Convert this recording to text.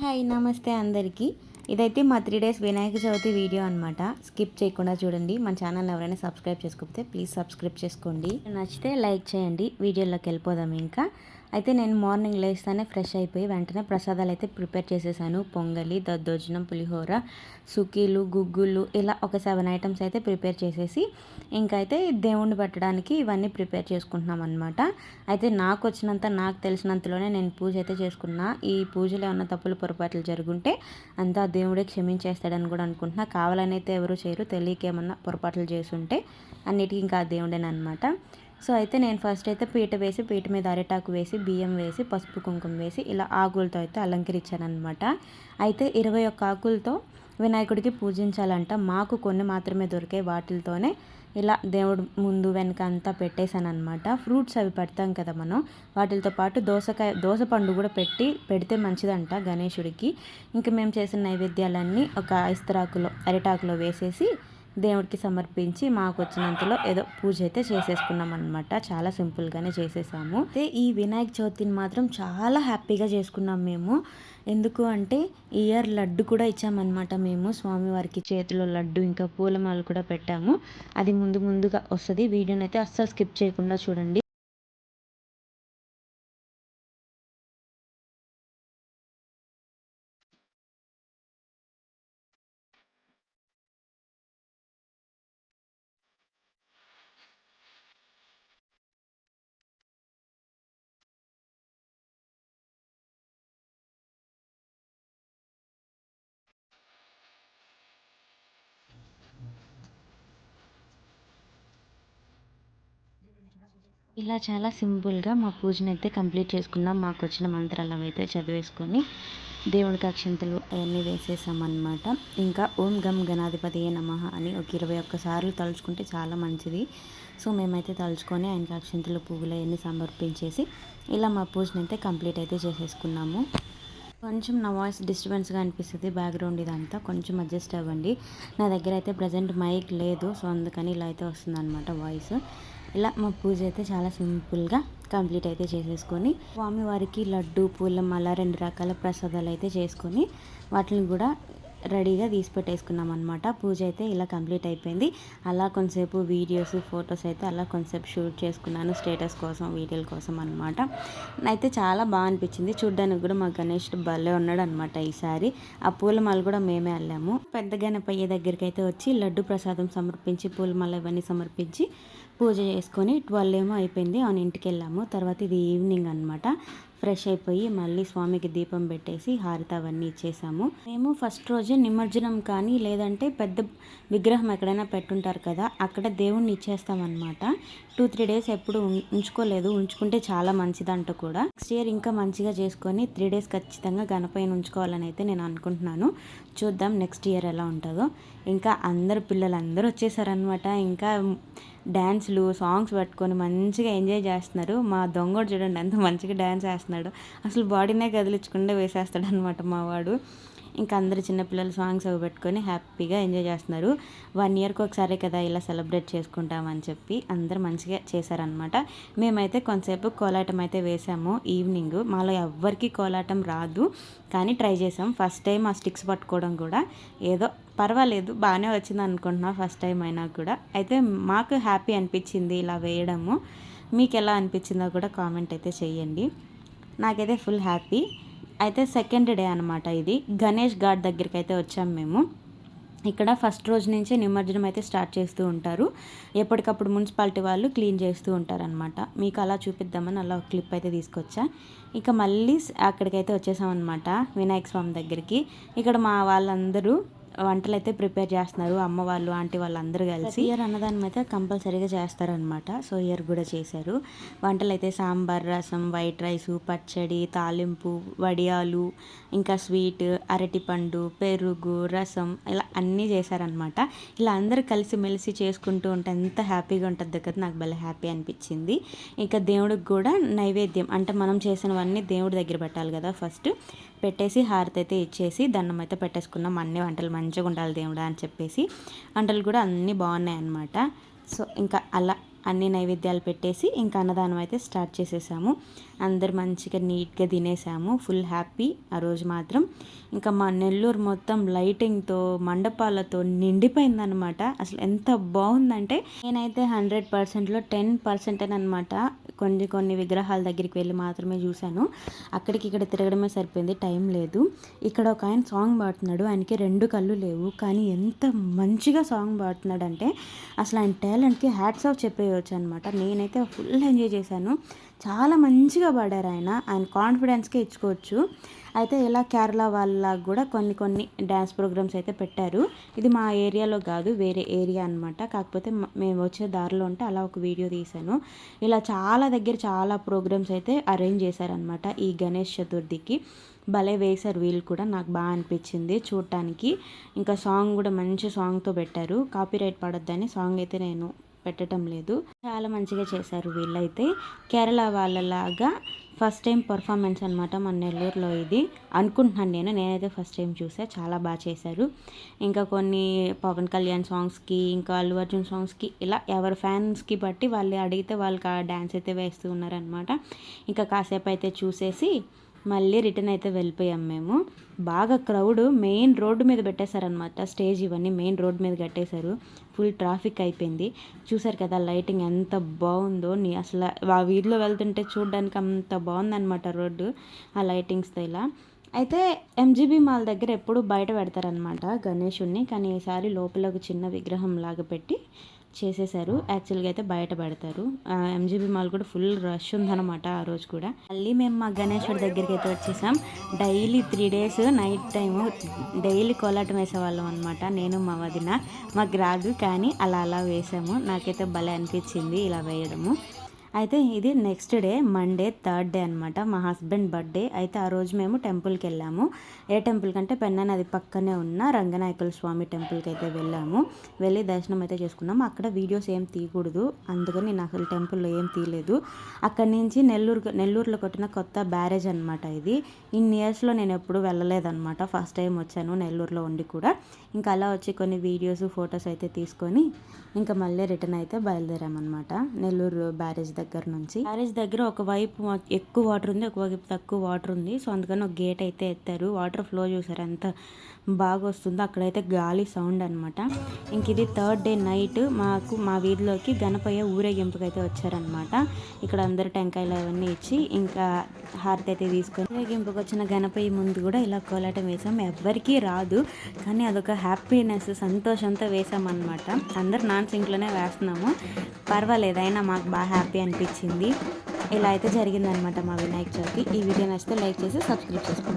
Hi నమస్తే అందరికీ. ఇదైతే మా three days Vinayaka Chavithi video అనమాట స్కిప్ చేయకుండా చూడండి. మన ఛానల్ ఎవరైనా సబ్స్క్రైబ్ చేసుకోకపోతే ప్లీజ్ సబ్స్క్రైబ్ చేసుకోండి. నచ్చితే లైక్ చేయండి. వీడియోలోకి వెళ్ళిపోదాం ఇంకా. అయితే నేను మార్నింగ్ లేస్తానే ఫ్రెష్ అయిపోయి వెంటనే ప్రసాదాలు అయితే ప్రిపేర్ చేసేసాను. పొంగలి దద్దోజనం పులిహోర సుకీలు గుగ్గులు ఇలా ఒక సెవెన్ ఐటమ్స్ అయితే ప్రిపేర్ చేసేసి ఇంకైతే దేవుణ్ణి పెట్టడానికి ఇవన్నీ ప్రిపేర్ చేసుకుంటున్నాం అనమాట అయితే నాకు వచ్చినంత నాకు తెలిసినంతలోనే నేను పూజ అయితే చేసుకున్నా. ఈ పూజలో ఏమన్నా తప్పులు పొరపాట్లు జరుగుంటే అంతా దేవుడే క్షమించేస్తాడని కూడా అనుకుంటున్నా. కావాలని అయితే ఎవరు చేయరు. తెలియక ఏమన్నా పొరపాట్లు చేసుంటే అన్నిటికీ ఇంకా దేవుడేనమాట సో అయితే నేను ఫస్ట్ అయితే పీట వేసి పీట మీద అరిటాకు వేసి బియ్యం వేసి పసుపు కుంకుమ వేసి ఇలా ఆకులతో అయితే అలంకరించాను అనమాట అయితే ఇరవై ఒక్క ఆకులతో వినాయకుడికి పూజించాలంట. మాకు కొన్ని మాత్రమే దొరికే వాటితోనే ఇలా దేవుడు ముందు వెనక అంతా పెట్టేశాను అనమాట ఫ్రూట్స్ అవి పెడతాం కదా మనం వాటితో పాటు దోసకాయ దోస పండు కూడా పెట్టి పెడితే మంచిదంట గణేషుడికి. ఇంకా మేము చేసిన నైవేద్యాలన్నీ ఒక ఇస్తరాకులో అరిటాకులో వేసేసి దేవుడికి సమర్పించి మాకు వచ్చినంతలో ఏదో పూజ అయితే చేసేసుకున్నాం అనమాట చాలా సింపుల్గానే చేసేసాము. అయితే ఈ వినాయక చవితిని మాత్రం చాలా హ్యాపీగా చేసుకున్నాం మేము. ఎందుకు అంటే ఇయర్ లడ్డు కూడా ఇచ్చామన్నమాట మేము. స్వామివారికి చేతిలో లడ్డు ఇంకా పూలమాలు కూడా పెట్టాము. అది ముందు ముందుగా వస్తుంది. వీడియోని అయితే అస్సలు స్కిప్ చేయకుండా చూడండి. ఇలా చాలా సింపుల్గా మా పూజను అయితే కంప్లీట్ చేసుకున్నాం. మాకు వచ్చిన మంత్రాలు అయితే చదివేసుకొని దేవుడికి అక్షంతలు అవన్నీ వేసేసామన్నమాట. ఇంకా ఓం గం గణాధిపతి నమ అని ఒక ఇరవై ఒక్కసార్లు తలుచుకుంటే చాలా మంచిది. సో మేమైతే తలుచుకొని ఆయనకి అక్షంతలు పువ్వులు అవన్నీ సమర్పించేసి ఇలా మా పూజను అయితే కంప్లీట్ అయితే చేసేసుకున్నాము. కొంచెం నా వాయిస్ డిస్టర్బెన్స్గా అనిపిస్తుంది బ్యాక్గ్రౌండ్ ఇదంతా. కొంచెం అడ్జస్ట్ అవ్వండి. నా దగ్గర అయితే ప్రజెంట్ మైక్ లేదు. సో అందుకని ఇలా అయితే వస్తుంది అనమాట వాయిస్. ఇలా మా పూజ అయితే చాలా సింపుల్గా కంప్లీట్ అయితే చేసేసుకొని స్వామివారికి లడ్డు పూలమాల రెండు రకాల ప్రసాదాలు అయితే చేసుకొని వాటిని కూడా రెడీగా తీసి పెట్టేసుకున్నాం అనమాట పూజ అయితే ఇలా కంప్లీట్ అయిపోయింది. అలా కొంతసేపు వీడియోస్ ఫొటోస్ అయితే అలా కొంతసేపు షూట్ చేసుకున్నాను స్టేటస్ కోసం వీడియోల కోసం అనమాట అయితే చాలా బాగా అనిపించింది. చూడ్డానికి కూడా మా గణేష్ భలే ఉన్నాడు అనమాట ఈసారి. ఆ పూలమాల కూడా మేమే వెళ్ళాము పెద్ద గణపయ్య దగ్గరికి అయితే వచ్చి లడ్డు ప్రసాదం సమర్పించి పూలమాల ఇవన్నీ సమర్పించి పూజ చేసుకొని ట్వెల్వ్ ఏమో అయిపోయింది. ఆయన ఇంటికి వెళ్ళాము. తర్వాత ఇది ఈవినింగ్ అనమాట ఫ్రెష్ అయిపోయి మళ్ళీ స్వామికి దీపం పెట్టేసి హారత అవన్నీ ఇచ్చేసాము. మేము ఫస్ట్ రోజే నిమజ్జనం కానీ లేదంటే పెద్ద విగ్రహం ఎక్కడైనా పెట్టుంటారు కదా అక్కడ దేవుణ్ణి ఇచ్చేస్తామన్నమాట. టూ త్రీ డేస్ ఎప్పుడు ఉంచుకోలేదు. ఉంచుకుంటే చాలా మంచిదంట కూడా. నెక్స్ట్ ఇయర్ ఇంకా మంచిగా చేసుకొని త్రీ డేస్ ఖచ్చితంగా గణపైన ఉంచుకోవాలని అయితే నేను అనుకుంటున్నాను. చూద్దాం నెక్స్ట్ ఇయర్ ఎలా ఉంటుందో. ఇంకా అందరు పిల్లలందరూ వచ్చేసారనమాట ఇంకా డ్యాన్స్లు సాంగ్స్ పెట్టుకొని మంచిగా ఎంజాయ్ చేస్తున్నారు. మా దొంగడు చూడండి ఎంత మంచిగా డ్యాన్స్ వేస్తున్నాడు అసలు బాడీనే కదిలించకుండా వేసేస్తాడు అనమాట మా వాడు. ఇంకా అందరు చిన్నపిల్లలు సాంగ్స్ అవి పెట్టుకొని హ్యాపీగా ఎంజాయ్ చేస్తున్నారు. వన్ ఇయర్కి ఒకసారి కదా ఇలా సెలబ్రేట్ చేసుకుంటామని చెప్పి అందరు మంచిగా చేశారనమాట మేమైతే కొంతసేపు కోలాటం అయితే వేసాము ఈవినింగ్. మాలో ఎవ్వరికి కోలాటం రాదు కానీ ట్రై చేసాం. ఫస్ట్ టైం ఆ స్టిక్స్ పట్టుకోవడం కూడా. ఏదో పర్వాలేదు బాగానే వచ్చింది అనుకుంటున్నా ఫస్ట్ టైం అయినా కూడా. అయితే మాకు హ్యాపీ అనిపించింది ఇలా వేయడము. మీకు ఎలా అనిపించిందో కూడా కామెంట్ అయితే చేయండి. నాకైతే ఫుల్ హ్యాపీ. అయితే సెకండ్ డే అనమాట ఇది. గణేష్ ఘాట్ దగ్గరికి అయితే వచ్చాం మేము. ఇక్కడ ఫస్ట్ రోజు నుంచే నిమజ్జనం అయితే స్టార్ట్ చేస్తూ ఉంటారు. ఎప్పటికప్పుడు మున్సిపాలిటీ వాళ్ళు క్లీన్ చేస్తూ ఉంటారనమాట మీకు అలా చూపిద్దామని అలా క్లిప్ అయితే తీసుకొచ్చా. ఇక మళ్ళీ అక్కడికైతే వచ్చేసామన్నమాట వినాయక స్వామి దగ్గరికి. ఇక్కడ మా వాళ్ళందరూ వంటలు అయితే ప్రిపేర్ చేస్తున్నారు. అమ్మ వాళ్ళు ఆంటీ వాళ్ళు అందరూ కలిసి. ఇయర్ అన్నదానం అయితే కంపల్సరీగా చేస్తారనమాట సో ఇయర్ కూడా చేశారు. వంటలు అయితే సాంబార్ రసం వైట్ రైస్ పచ్చడి తాలింపు వడియాలు ఇంకా స్వీట్ అరటిపండు పెరుగు రసం ఇలా అన్నీ చేశారనమాట ఇలా అందరూ కలిసి మెలిసి చేసుకుంటూ ఉంటే ఎంత హ్యాపీగా ఉంటుంది కదా నాకు భలే హ్యాపీ అనిపించింది. ఇంకా దేవుడికి కూడా నైవేద్యం అంటే మనం చేసినవన్నీ దేవుడి దగ్గర పెట్టాలి కదా ఫస్ట్. పెట్టేసి హారతి అయితే ఇచ్చేసి దండం అయితే పెట్టేసుకున్నాం. అన్ని వంటలు మంచిగా ఉండాలి దేవుడా అని చెప్పేసి. వంటలు కూడా అన్నీ బాగున్నాయి అన్నమాట. సో ఇంకా అలా అన్ని నైవేద్యాలు పెట్టేసి ఇంకా అన్నదానం అయితే స్టార్ట్ చేసేసాము. అందరు మంచిగా నీట్గా తినేసాము. Full happy. ఆ రోజు మాత్రం ఇంకా మా నెల్లూరు మొత్తం లైటింగ్తో మండపాలతో నిండిపోయిందనమాట అసలు ఎంత బాగుందంటే నేనైతే హండ్రెడ్ పర్సెంట్లో టెన్ పర్సెంట్ అనమాట కొన్ని కొన్ని విగ్రహాల దగ్గరికి వెళ్ళి మాత్రమే చూశాను. అక్కడికి ఇక్కడ తిరగడమే సరిపోయింది. టైం లేదు. ఇక్కడ ఒక ఆయన సాంగ్ పాడుతున్నాడు. ఆయనకి రెండు కళ్ళు లేవు. కానీ ఎంత మంచిగా సాంగ్ పాడుతున్నాడంటే అసలు ఆయన టాలెంట్కి హ్యాట్స్ ఆఫ్ చెప్పేయచ్చు అనమాట నేనైతే ఫుల్ ఎంజాయ్ చేశాను. చాలా మంచిగా పాడారు ఆయన. ఆయన కాన్ఫిడెన్స్కే ఇచ్చుకోవచ్చు. అయితే ఇలా కేరళ వాళ్ళ కూడా కొన్ని కొన్ని డ్యాన్స్ ప్రోగ్రామ్స్ అయితే పెట్టారు. ఇది మా ఏరియాలో కాదు వేరే ఏరియా అనమాట కాకపోతే మేము వచ్చే దారిలో ఉంటే అలా ఒక వీడియో తీశాను. ఇలా చాలా దగ్గర చాలా ప్రోగ్రామ్స్ అయితే అరేంజ్ చేశారనమాట ఈ గణేష్ చతుర్థికి. భలే వేశారు వీళ్ళు కూడా నాకు బాగా అనిపించింది చూడటానికి ఇంకా సాంగ్ కూడా మంచి సాంగ్తో పెట్టారు. కాపీరైట్ పడొద్దని సాంగ్ అయితే నేను పెట్టడం లేదు. చాలా మంచిగా చేశారు వీళ్ళైతే. కేరళ వాళ్ళలాగా ఫస్ట్ టైం పర్ఫార్మెన్స్ అనమాట మన నెల్లూరులో ఇది. అనుకుంటున్నాను నేను. నేనైతే ఫస్ట్ టైం చూసా. చాలా బాగా చేశారు. ఇంకా కొన్ని పవన్ కళ్యాణ్ సాంగ్స్కి ఇంకా అల్లు అర్జున్ సాంగ్స్కి ఇలా ఎవరి ఫ్యాన్స్కి బట్టి వాళ్ళు అడిగితే వాళ్ళకి ఆ డ్యాన్స్ అయితే వేస్తూ ఉన్నారనమాట ఇంకా కాసేపు అయితే చూసేసి మళ్ళీ రిటర్న్ అయితే వెళ్ళిపోయాం మేము. బాగా క్రౌడ్ మెయిన్ రోడ్డు మీద పెట్టేశారనమాట స్టేజ్ ఇవన్నీ మెయిన్ రోడ్డు మీద కట్టేశారు. ఫుల్ ట్రాఫిక్ అయిపోయింది. చూసారు కదా లైటింగ్ ఎంత బాగుందో. నీ అసలు ఆ వీధిలో వెళ్తుంటే చూడడానికి అంత బాగుందనమాట రోడ్డు ఆ లైటింగ్స్తో ఇలా అయితే ఎంజీబీ మాల్ దగ్గర ఎప్పుడు బయట పెడతారనమాట గణేషుణ్ణి. కానీ ఈసారి లోపల ఒక చిన్న విగ్రహం లాగా పెట్టి చేసేసారు యాక్చువల్గా అయితే బయట పెడతారు. ఎంజీబీ మాల్ కూడా ఫుల్ రష్ ఉందన్నమాట ఆ రోజు కూడా. మళ్ళీ మేము మా గణేశ్వరి దగ్గరికి అయితే వచ్చేసాం. Daily three days night time daily కోలాటం వేసేవాళ్ళం అనమాట నేను మా వదిన మాకు రాదు కానీ అలా అలా వేసాము. నాకైతే భలే అనిపించింది ఇలా వేయడము. అయితే ఇది next day Monday third day అనమాట మా హస్బెండ్ బర్త్డే అయితే ఆ రోజు మేము టెంపుల్కి వెళ్ళాము. ఏ టెంపుల్ కంటే పెన్నా నది పక్కనే ఉన్న రంగనాయకుల స్వామి టెంపుల్కి అయితే వెళ్ళాము. వెళ్ళి దర్శనం అయితే చేసుకున్నాము. అక్కడ వీడియోస్ ఏం తీయకూడదు. అందుకని నేను అసలు టెంపుల్లో ఏం తీయలేదు. అక్కడి నుంచి నెల్లూరు నెల్లూరులో కొట్టిన కొత్త బ్యారేజ్ అనమాట ఇది. ఇన్ని ఇయర్స్లో నేను ఎప్పుడు వెళ్ళలేదన్నమాట. ఫస్ట్ టైం వచ్చాను నెల్లూరులో ఉండి కూడా. ఇంకా అలా వచ్చి కొన్ని వీడియోస్ ఫొటోస్ అయితే తీసుకొని ఇంకా మళ్ళీ రిటర్న్ అయితే బయలుదేరామన్నమాట. నెల్లూరు బ్యారేజ్ దగ్గర దగ్గర నుంచి. బ్యారేజ్ దగ్గర ఒకవైపు ఎక్కువ వాటర్ ఉంది ఒకవైపు తక్కువ వాటర్ ఉంది. సో అందుకని ఒక గేట్ అయితే ఎత్తారు. వాటర్ ఫ్లో చూసారు ఎంత బాగా వస్తుందో. అక్కడైతే గాలి సౌండ్ అనమాట ఇంక ఇది థర్డ్ డే నైట్ మాకు మా వీధిలోకి గణపయ్య ఊరేగింపుకి అయితే వచ్చారనమాట ఇక్కడ అందరు టెంకాయలు అవన్నీ ఇచ్చి ఇంకా హారతి అయితే తీసుకొని ఊరేగింపుకి వచ్చిన గణపయ్య ముందు కూడా ఇలా కోలాటం వేసాం. ఎవ్వరికీ రాదు కానీ అదొక హ్యాపీనెస్ సంతోషంతో వేసామన్నమాట. అందరు నాన్ సింక్లోనే వేస్తున్నాము. పర్వాలేదు అయినా మాకు బాగా హ్యాపీ అని అనిపించింది. ఇలా అయితే జరిగిందనమాట మా వినాయక చవితి. ఈ వీడియో నచ్చితే లైక్ చేసి సబ్స్క్రైబ్ చేసుకోండి.